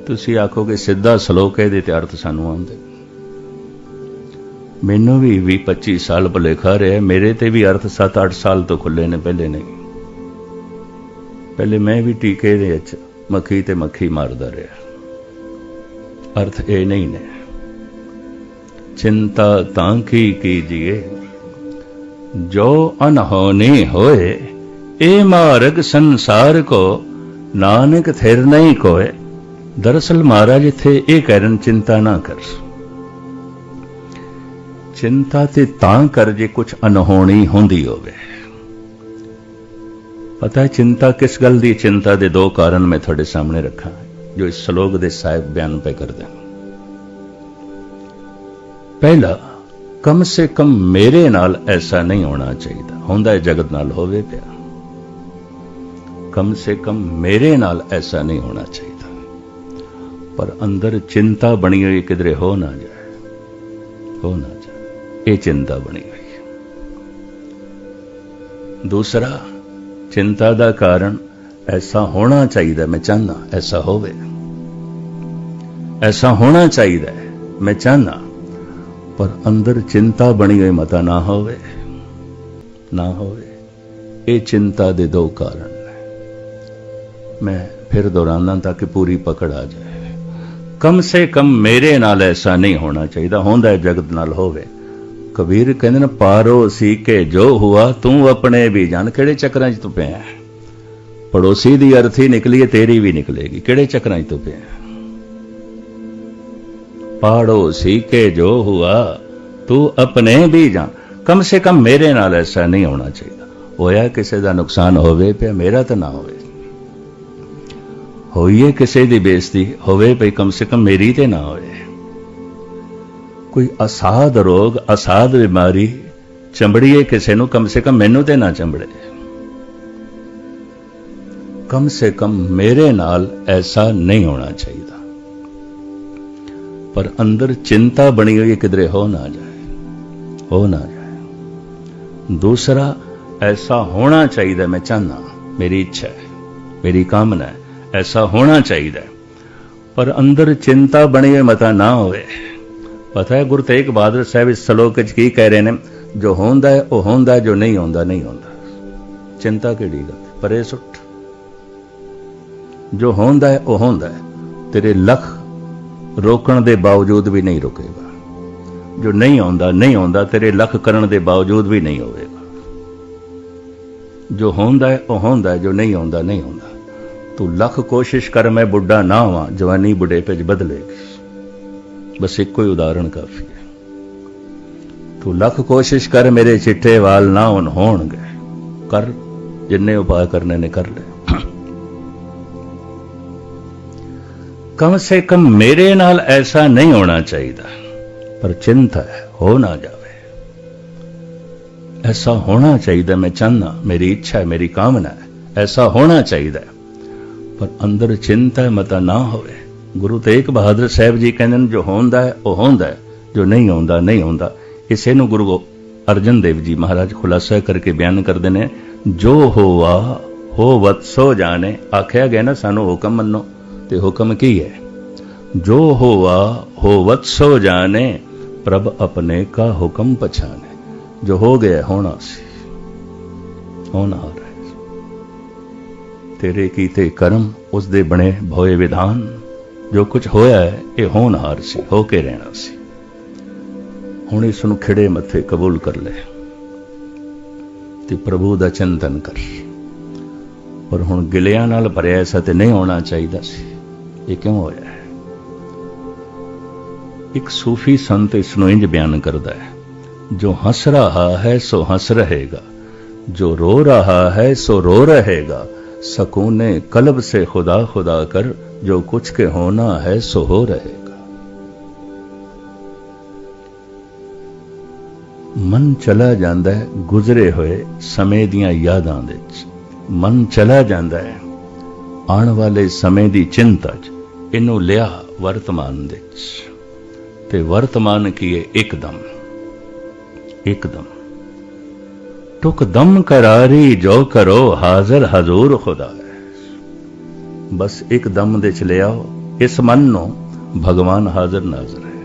ਤੁਸੀਂ ਆਖੋਗੇ ਸਿੱਧਾ ਸ਼ਲੋਕ ਇਹਦੇ ਤੇ ਅਰਥ ਸਾਨੂੰ ਆਉਂਦੇ। ਮੈਨੂੰ ਵੀ 20 25 ਸਾਲ ਭੁਲੇਖਾ ਰਿਹਾ, ਮੇਰੇ ਤੇ ਵੀ ਅਰਥ 7-8 ਸਾਲ ਤੋਂ ਖੁੱਲੇ ਨੇ, ਪਹਿਲੇ ਨਹੀਂ। ਪਹਿਲੇ ਮੈਂ ਵੀ ਟੀਕੇ ਦੇ ਵਿੱਚ ਮੱਖੀ ਤੇ ਮੱਖੀ ਮਾਰਦਾ ਰਿਹਾ। ਅਰਥ ਇਹ ਨਹੀਂ ਨੇ। ਚਿੰਤਾ ਤਾਂ ਕੀ ਕੀਜੀਏ? ਜੋ ਅਨਹੋਨੀ ਹੋਏ, ਇਹ ਮਾਰਗ ਸੰਸਾਰ ਕੋ, ਨਾਨਕ ਥਿਰ ਨਹੀਂ ਕੋਏ। ਦਰਅਸਲ ਮਹਾਰਾਜ ਇੱਥੇ ਇਹ ਕਹਿਣ ਚਿੰਤਾ ਨਾ ਕਰ। ਚਿੰਤਾ ਤੇ ਤਾਂ ਕਰ ਜੇ ਕੁਝ ਅਨਹੋਣੀ ਹੁੰਦੀ ਹੋਵੇ। ਪਤਾ ਹੈ ਚਿੰਤਾ ਕਿਸ ਗੱਲ ਦੀ? ਚਿੰਤਾ ਦੇ ਦੋ ਕਾਰਨ ਮੈਂ ਤੁਹਾਡੇ ਸਾਹਮਣੇ ਰੱਖਾਂ, ਜੋ ਇਸ ਸ਼ਲੋਕ ਦੇ ਸਾਹਿਬ ਬਿਆਨ ਪੈ ਕਰਦੇ ਹਨ ਪਹਿਲਾ, ਕਮ ਸੇ ਕਮ ਮੇਰੇ ਨਾਲ ਐਸਾ ਨਹੀਂ ਹੋਣਾ ਚਾਹੀਦਾ। ਹੁੰਦਾ ਹੈ ਜਗਤ ਨਾਲ ਹੋਵੇ ਪਿਆ। ਕਮ ਸੇ ਕਮ ਮੇਰੇ ਨਾਲ ਐਸਾ ਨਹੀਂ ਹੋਣਾ ਚਾਹੀਦਾ। ਪਰ ਅੰਦਰ ਚਿੰਤਾ ਬਣੀ ਹੋਈ ਕਿਧਰੇ ਹੋ ਨਾ ਜਾਏ। ਹੋ ਨਾ ਜਾਏ। ਇਹ ਚਿੰਤਾ ਬਣੀ ਹੋਈ ਦੂਸਰਾ, ਚਿੰਤਾ ਦਾ ਕਾਰਨ ਐਸਾ ਹੋਣਾ ਚਾਹੀਦਾ, ਮੈਂ ਚਾਹਨਾ ਐਸਾ ਹੋਵੇ। ਐਸਾ ਹੋਣਾ ਚਾਹੀਦਾ, ਮੈਂ ਚਾਹਨਾ ਪਰ ਅੰਦਰ ਚਿੰਤਾ ਬਣੀ ਹੋਈ ਮਤਾ ਨਾ ਹੋਵੇ। ਨਾ ਹੋਵੇ। ਇਹ ਚਿੰਤਾ ਦੇ ਦੋ ਕਾਰਨ ਨੇ। ਮੈਂ ਫਿਰ ਦੁਹਰਾਨਾ ਤਾਂ ਕਿ ਪੂਰੀ ਪਕੜ ਆ ਜਾਏ। ਕਮ ਸੇ ਕਮ ਮੇਰੇ ਨਾਲ ਐਸਾ ਨਹੀਂ ਹੋਣਾ ਚਾਹੀਦਾ, ਹੁੰਦਾ ਜਗਤ ਨਾਲ ਹੋਵੇ। ਕਬੀਰ ਕਹਿੰਦੇ ਨੇ, ਪਾਰੋ ਸੀ ਕੇ ਜੋ ਹੁਆ, ਤੂੰ ਆਪਣੇ ਵੀ ਜਾਣ, ਕਿਹੜੇ ਚੱਕਰਾਂ 'ਚ ਤੂੰ ਪਿਆ ਪੜੋਸੀ ਦੀ ਅਰਥੀ ਨਿਕਲੀ ਤੇਰੀ ਵੀ ਨਿਕਲੇਗੀ, ਕਿਹੜੇ ਚੱਕਰਾਂ 'ਚ ਤੂੰ ਪਿਆ ਪਾੜੋਸੀ ਕੇ ਜੋ ਹੁਆ, ਤੂੰ ਆਪਣੇ ਵੀ ਜਾਣ, ਕਮ ਸੇ ਕਮ ਮੇਰੇ ਨਾਲ ਐਸਾ ਨਹੀਂ ਹੋਣਾ ਚਾਹੀਦਾ। ਹੋਇਆ ਕਿਸੇ ਦਾ ਨੁਕਸਾਨ ਹੋਵੇ ਪਿਆ, ਮੇਰਾ ਤਾਂ ਨਾ ਹੋਵੇ। ਹੋਈਏ ਕਿਸੇ ਦੀ ਬੇਇੱਜ਼ਤੀ, ਹੋਵੇ ਭਈ ਕਮ ਸੇ ਕਮ ਮੇਰੀ ਤੇ ਨਾ ਹੋਵੇ ਕੋਈ ਅਸਾਧ ਰੋਗ, ਅਸਾਧ ਬਿਮਾਰੀ, ਚੰਬੜੀਏ ਕਿਸੇ ਨੂੰ ਕਮ ਸੇ ਕਮ ਮੈਨੂੰ ਤੇ ਨਾ ਚੰਬੜੇ। ਕਮ ਸੇ ਕਮ ਮੇਰੇ ਨਾਲ ਐਸਾ ਨਹੀਂ ਹੋਣਾ ਚਾਹੀਦਾ। ਪਰ ਅੰਦਰ ਚਿੰਤਾ ਬਣੀ ਹੋਈ ਹੈ, ਕਿਧਰੇ ਹੋ ਨਾ ਜਾਏ, ਹੋ ਨਾ ਜਾਏ। ਦੂਸਰਾ, ਐਸਾ ਹੋਣਾ ਚਾਹੀਦਾ, ਮੈਂ ਚਾਹਨਾ ਮੇਰੀ ਇੱਛਾ ਹੈ, ਮੇਰੀ ਕਾਮਨਾ ਹੈ। ਐਸਾ ਹੋਣਾ ਚਾਹੀਦਾ ਪਰ ਅੰਦਰ ਚਿੰਤਾ ਬਣੇ ਮਤਾ ਨਾ ਹੋਵੇ। ਪਤਾ ਹੈ, ਗੁਰੂ ਤੇਗ ਬਹਾਦਰ ਸਾਹਿਬ ਇਸ ਸ਼ਲੋਕ ਵਿੱਚ ਕੀ ਕਹਿ ਰਹੇ ਨੇ? ਜੋ ਹੁੰਦਾ ਹੈ, ਉਹ ਹੁੰਦਾ ਜੋ ਨਹੀਂ ਹੁੰਦਾ ਨਹੀਂ ਹੁੰਦਾ। ਚਿੰਤਾ ਕਿਹੜੀ ਗੱਲ? ਪਰੇ ਸੁੱਟ ਜੋ ਹੁੰਦਾ ਹੈ, ਉਹ ਹੁੰਦਾ ਹੈ। ਤੇਰੇ ਲੱਖ ਰੋਕਣ ਦੇ ਬਾਵਜੂਦ ਵੀ ਨਹੀਂ ਰੁਕੇਗਾ। ਜੋ ਨਹੀਂ ਆਉਂਦਾ ਨਹੀਂ ਆਉਂਦਾ, ਤੇਰੇ ਲੱਖ ਕਰਨ ਦੇ ਬਾਵਜੂਦ ਵੀ ਨਹੀਂ ਹੋਵੇਗਾ। ਜੋ ਹੁੰਦਾ ਹੈ, ਉਹ ਹੁੰਦਾ ਜੋ ਨਹੀਂ ਆਉਂਦਾ ਨਹੀਂ ਆਉਂਦਾ। ਤੂੰ ਲੱਖ ਕੋਸ਼ਿਸ਼ ਕਰ, ਮੈਂ ਬੁੱਢਾ ਨਾ ਹਾਂ ਜਵਾਨੀ ਬੁਢੇਪੇ ਚ ਬਦਲੇਗੀ ਬਸ ਇੱਕੋ ਹੀ ਉਦਾਹਰਣ ਕਾਫੀ ਹੈ। ਤੂੰ ਲੱਖ ਕੋਸ਼ਿਸ਼ ਕਰ, ਮੇਰੇ ਚਿੱਟੇ ਵਾਲ ਨਾ ਹੁਣ ਹੋਣਗੇ। ਕਰ, ਜਿੰਨੇ ਉਪਾਅ ਕਰਨੇ ਨੇ ਕਰ ਲੈ। ਕਮ ਸੇ ਕਮ ਮੇਰੇ ਨਾਲ ਐਸਾ ਨਹੀਂ ਹੋਣਾ ਚਾਹੀਦਾ, ਪਰ ਚਿੰਤਾ ਹੈ, ਹੋ ਨਾ ਜਾਵੇ। ਐਸਾ ਹੋਣਾ ਚਾਹੀਦਾ, ਮੈਂ ਚਾਹਨਾ ਮੇਰੀ ਇੱਛਾ ਹੈ, ਮੇਰੀ ਕਾਮਨਾ ਹੈ, ਐਸਾ ਹੋਣਾ ਚਾਹੀਦਾ ਹੈ। ਪਰ ਅੰਦਰ ਚਿੰਤਾ ਮਤਾ ਨਾ ਹੋਵੇ। ਗੁਰੂ ਤੇਗ ਬਹਾਦਰ ਸਾਹਿਬ ਜੀ ਕਹਿੰਦੇ ਨੇ, ਜੋ ਹੁੰਦਾ ਹੈ, ਉਹ ਹੁੰਦਾ ਹੈ। ਜੋ ਨਹੀਂ ਹੁੰਦਾ ਨਹੀਂ ਹੁੰਦਾ ਇਸੇ ਨੂੰ ਗੁਰੂ ਅਰਜਨ ਦੇਵ ਜੀ ਮਹਾਰਾਜ ਖੁਲਾਸਾ ਕਰਕੇ ਬਿਆਨ ਕਰਦੇ ਨੇ, ਜੋ ਹੋਵਾ ਹੋਵਤ ਸੋ ਜਾਣੇ। ਆਖਿਆ ਗਿਆ ਨਾ, ਸਾਨੂੰ ਹੁਕਮ ਮੰਨੋ। ਤੇ ਹੁਕਮ ਕੀ ਹੈ? ਜੋ ਹੋਵਾ ਹੋਵਤ ਸੋ ਜਾਣੇ, ਪ੍ਰਭ ਆਪਣੇ ਕਾ ਹੁਕਮ ਪਛਾਣੇ। ਜੋ ਹੋ ਗਿਆ, ਹੋਣਾ ਸੀ। ਹੋਣਾ। ਤੇਰੇ ਕੀਤੇ ਕਰਮ ਉਸ ਦੇ ਬਣੇ ਭੋਏ ਵਿਧਾਨ। ਜੋ ਕੁਝ ਹੋਇਆ ਹੈ, ਇਹ ਹੋਣਹਾਰ ਸੀ, ਹੋ ਕੇ ਰਹਿਣਾ ਸੀ। ਹੁਣ ਇਸ ਨੂੰ ਖਿੜੇ ਮੱਥੇ ਕਬੂਲ ਕਰ ਲੈ ਤੇ ਪ੍ਰਭੂ ਦਾ ਚਿੰਤਨ ਕਰ। ਪਰ ਹੁਣ ਗਿਲਿਆਂ ਨਾਲ ਭਰਿਆ ਐਸਾ ਤੇ ਨਹੀਂ ਹੋਣਾ ਚਾਹੀਦਾ ਸੀ। ਇਹ ਕਿਉਂ ਹੋਇਆ ਹੈ? ਇੱਕ ਸੂਫੀ ਸੰਤ ਇਸ ਨੂੰ ਇੰਜ ਬਿਆਨ ਕਰਦਾ ਹੈ, ਜੋ ਹੱਸ ਰਹਾ ਹੈ, ਸੋ ਹੱਸ ਰਹੇਗਾ। ਜੋ ਰੋ ਰਹਾ ਹੈ, ਸੋ ਰੋ ਰਹੇਗਾ। सकूने कलब से खुदा खुदा कर जो कुछ के होना है सो हो रहेगा ਮਨ ਚਲਾ ਜਾਂਦਾ ਹੈ ਗੁਜ਼ਰੇ ਹੋਏ ਸਮੇਂ ਦੀਆਂ ਯਾਦਾਂ ਦੇ ਵਿੱਚ ਮਨ ਚਲਾ ਜਾਂਦਾ ਹੈ ਆਉਣ ਵਾਲੇ ਸਮੇਂ ਦੀ ਚਿੰਤਾ 'ਚ ਇਹਨੂੰ ਲਿਆ ਵਰਤਮਾਨ ਦੇ ਵਿੱਚ ਤੇ ਵਰਤਮਾਨ ਕੀ ਹੈ ਇੱਕਦਮ ਇੱਕਦਮ ਟੁਕ ਦਮ ਕਰਾਰੀ ਜੋ ਕਰੋ ਹਾਜ਼ਰ ਹਜ਼ੂਰ ਖੁਦਾ ਹੈ ਬਸ ਇੱਕ ਦਮ ਦੇ ਚ ਲਿਆਓ ਇਸ ਮਨ ਨੂੰ ਭਗਵਾਨ ਹਾਜ਼ਰ ਨਾਜ਼ਰ ਹੈ